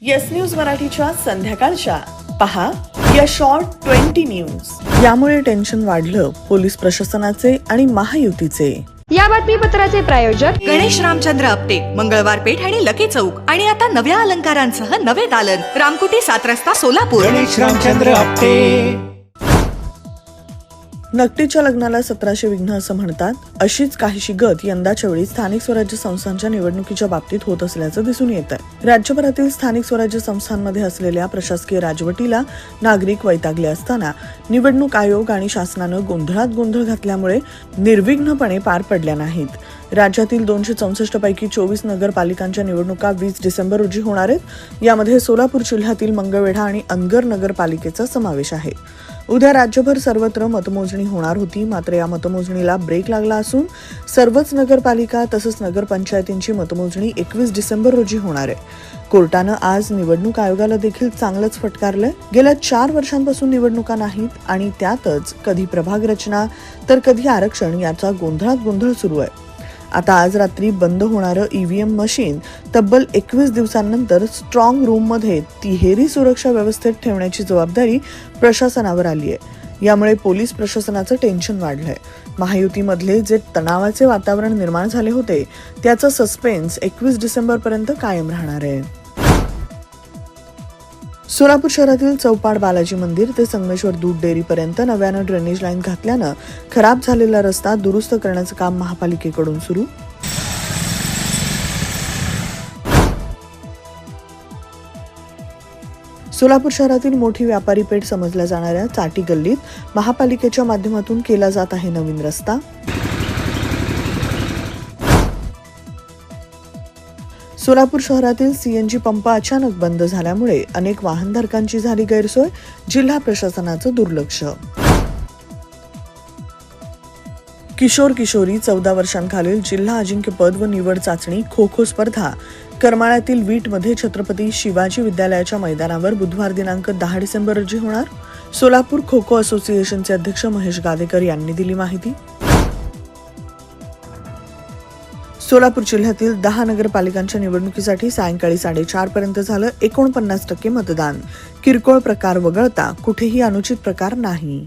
Yes news मराठीच्या संध्याकाळच्या. पहा या शॉर्ट ट्वेंटी न्यूज यामुळे टेन्शन वाढलं पोलीस प्रशासनाचे आणि महायुतीचे. या बातमीपत्राचे प्रायोजक गणेश रामचंद्र आपटे मंगळवार पेठ आणि लकी चौक. आणि आता नव्या अलंकारांसह नवे दालन. रामकुटी सात रस्ता सोलापूर. गणेश रामचंद्र आपटे. नकटीच्या लग्नाला सतराशे विघ्न असं म्हणतात अशीच काहीशी गत यंदाच्या वेळी स्थानिक स्वराज्य संस्थांच्या निवडणुकीच्या बाबतीत होत असल्याचं दिसून येत आहे राज्यभरातील स्थानिक स्वराज्य संस्थांमध्ये असलेल्या प्रशासकीय राजवटीला नागरिक वैतागले असताना निवडणूक आयोग आणि शासनानं गोंधळात गोंधळ घातल्यामुळे निर्विघ्नपणे पार पडल्या नाहीत. राज्यातील दोनशे चौसष्ट पैकी चोवीस नगरपालिकांच्या निवडणुका वीस डिसेंबर रोजी होणार आहेत. यामध्ये सोलापूर जिल्ह्यातील मंगळवेढा आणि अनगर नगरपालिकेचा समावेश आहे. उद्या राज्यभर सर्वत्र मतमोजणी होणार होती. मात्र या मतमोजणीला ब्रेक लागला असून सर्वच नगरपालिका तसंच नगरपंचायतींची मतमोजणी एकवीस डिसेंबर रोजी होणार आहे. कोर्टानं आज निवडणूक आयोगाला देखील चांगलंच फटकारलंय. गेल्या चार वर्षांपासून निवडणुका नाहीत आणि त्यातच कधी प्रभाग रचना तर कधी आरक्षण याचा गोंधळात गोंधळ सुरू आहे. आता आज रात्री बंद होणारं ईव्हीएम मशीन तब्बल एकवीस दिवसांनंतर स्ट्रॉंग रूममध्ये तिहेरी सुरक्षा व्यवस्थेत ठेवण्याची जबाबदारी प्रशासनावर आली आहे यामुळे पोलीस प्रशासनाचं टेन्शन वाढलंय. महायुतीमधले जे तणावाचे वातावरण निर्माण झाले होते त्याचं सस्पेन्स एकवीस डिसेंबरपर्यंत कायम राहणार आहे. सोलापूर शहरातील चौपाड बालाजी मंदिर ते संगमेश्वर दूध डेअरीपर्यंत नव्यानं ड्रेनेज लाईन घातल्यानं खराब झालेला रस्ता दुरुस्त करण्याचं काम महापालिकेकडून सुरू. सोलापूर शहरातील मोठी व्यापारी पेठ समजल्या जाणाऱ्या चाटी गल्लीत महापालिकेच्या माध्यमातून केला जात आहे नवीन रस्ता. सोलापूर शहरातील सीएनजी पंप अचानक बंद झाल्यामुळे अनेक वाहनधारकांची झाली गैरसोय जिल्हा प्रशासनाचं दुर्लक्ष. किशोर किशोरी चौदा वर्षांखालील जिल्हा अजिंक्यपद व निवड चाचणी खो खो स्पर्धा. करमाळ्यातील वीटमध्ये छत्रपती शिवाजी विद्यालयाच्या मैदानावर बुधवार दिनांक दहा डिसेंबर रोजी होणार. सोलापूर खो खो असोसिएशनचे अध्यक्ष महेश गादेकर यांनी दिली माहिती. सोलापूर जिल्ह्यातील दहा नगरपालिकांच्या निवडणुकीसाठी सायंकाळी साडेचार पर्यंत झालं एकोणपन्नास टक्के मतदान. किरकोळ प्रकार वगळता कुठेही अनुचित प्रकार नाही.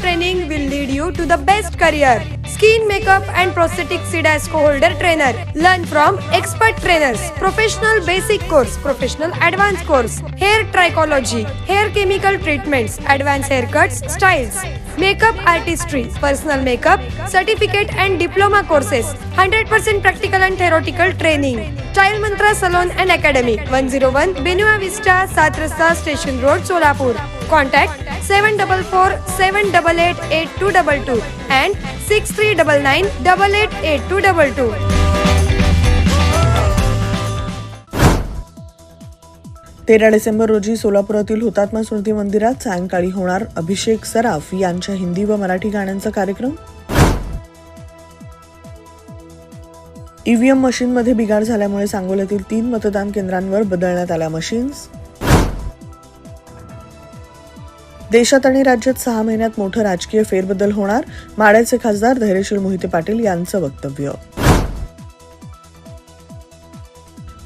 training will lead you to the best career. Skin makeup and prosthetic CIDASCO holder trainer. Learn from expert trainers. Professional basic course, professional advanced course, hair trichology, hair chemical treatments, advanced haircuts, styles, makeup artistry, personal makeup, certificate and diploma courses, 100% practical and theoretical training. Child Mantra Salon and Academy, 101 Benua Vista, Satrasta Station Road, Solapur. Contact seven double four seven double eight eight two double two and six three double nine double eight eight two double two तेरा डिसेंबर रोजी सोलापुरातील हुतात्मा स्मृती मंदिरात सायंकाळी होणार अभिषेक सराफ यांच्या हिंदी व मराठी गाण्यांचा कार्यक्रम. ईव्हीएम मशीनमध्ये बिघाड झाल्यामुळे सांगोल्यातील तीन मतदान केंद्रांवर बदलण्यात आल्या मशीन्स देशात आणि राज्यात सहा महिन्यात मोठं राजकीय फेरबदल होणार माड्याचे खासदार धैर्यशील मोहिते पाटील यांचं वक्तव्य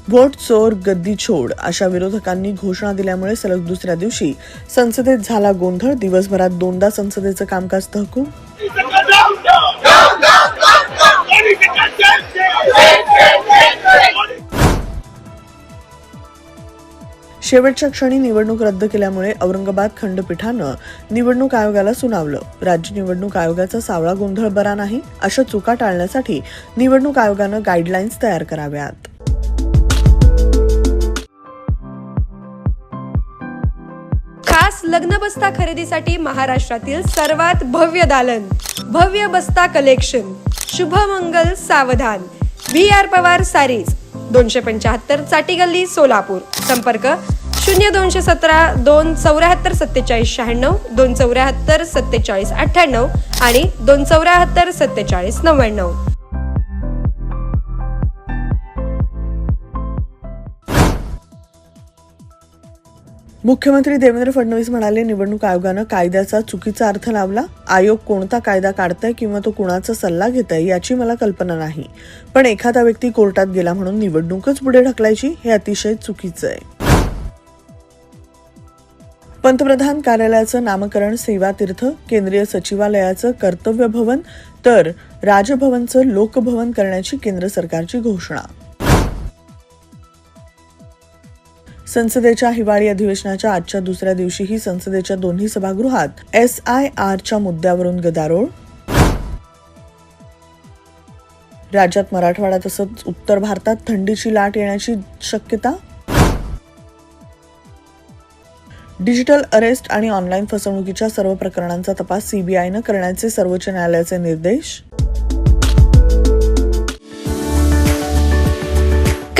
व्होट चोर गद्दी छोड अशा विरोधकांनी घोषणा दिल्यामुळे सलग दुसऱ्या दिवशी संसदेत झाला गोंधळ दिवसभरात दोनदा संसदेचं कामकाज तहकूब शेवटच्या क्षणी निवडणूक रद्द केल्यामुळे औरंगाबाद खंडपीठानं निवडणूक आयोगाला सुनावलं. राज्य निवडणूक आयोगाचा सावळा गोंधळ बरा नाही अशा चुका टाळण्यासाठी निवडणूक आयोगानं गाईडलाईन्स तयार कराव्यात. खास लग्न बस्ता खरेदीसाठी महाराष्ट्रातील सर्वात भव्य दालन भव्य बस्ता कलेक्शन शुभमंगल सावधान. V R Pawar sarees. दोनशे पंच्याहत्तर चाटी गल्ली सोलापूर. संपर्क शून्य दोनशे सतरा दोन चौऱ्याहत्तर सत्तेचाळीस शहाण्णव दोन चौऱ्याहत्तर सत्तेचाळीस अठ्ठ्याण्णव आणि दोन चौऱ्याहत्तर सत्तेचाळीस नव्याण्णव. मुख्यमंत्री देवेंद्र फडणवीस म्हणाले निवडणूक आयोगानं कायद्याचा चुकीचा अर्थ लावला. आयोग कोणता कायदा काढताय किंवा तो कुणाचा सल्ला घेत आहे याची मला कल्पना नाही. पण एखादा व्यक्ती कोर्टात गेला म्हणून निवडणूकच पुढे ढकलायची हे अतिशय चुकीचं आहे. पंतप्रधान कार्यालयाचं नामकरण सेवा तीर्थ केंद्रीय सचिवालयाचं कर्तव्य भवन तर राजभवनचं लोकभवन करण्याची केंद्र सरकारची घोषणा. संसदेच्या हिवाळी अधिवेशनाच्या आजच्या दुसऱ्या दिवशीही संसदेच्या दोन्ही सभागृहात एस आय आरच्या मुद्द्यावरून गदारोळ. राज्यात मराठवाडा तसंच उत्तर भारतात थंडीची लाट येण्याची शक्यता. डिजिटल अरेस्ट आणि ऑनलाईन फसवणुकीच्या सर्व प्रकरणांचा तपास सीबीआयनं करण्याचे सर्वोच्च न्यायालयाचे निर्देश.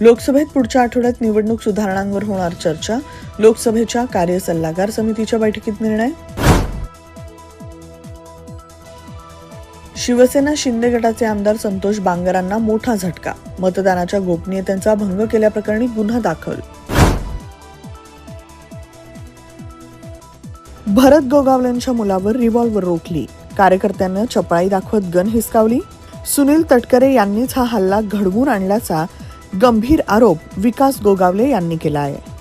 लोकसभेत पुढच्या आठवड्यात निवडणूक सुधारणांवर होणार चर्चा. लोकसभेच्या कार्य सल्लागार समितीच्या बैठकीत निर्णय. शिवसेना शिंदे गटाचे आमदार संतोष बांगरांना मोठा झटका. मतदानाच्या गोपनीयतेचा भंग केल्याप्रकरणी गुन्हा दाखल. भरत गोगावलेंच्या मुलावर रिव्हॉल्वर रोखली. कार्यकर्त्यांना चपळाई दाखवत गन हिसकावली. सुनील तटकरे यांनीच हा हल्ला घडवून आणल्याचा गंभीर आरोप विकास गोगावले यांनी केला आहे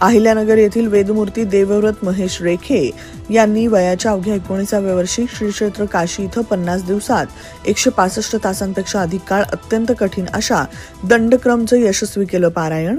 अहिल्यानगर येथील वेदमूर्ती देवव्रत महेश रेखे यांनी वयाच्या अवघ्या एकोणीसाव्या वर्षी श्री क्षेत्र काशी इथं पन्नास दिवसात एकशे पासष्ट तासांपेक्षा अधिक काळ अत्यंत कठीण अशा दंडक्रमचं यशस्वी केलं पारायण.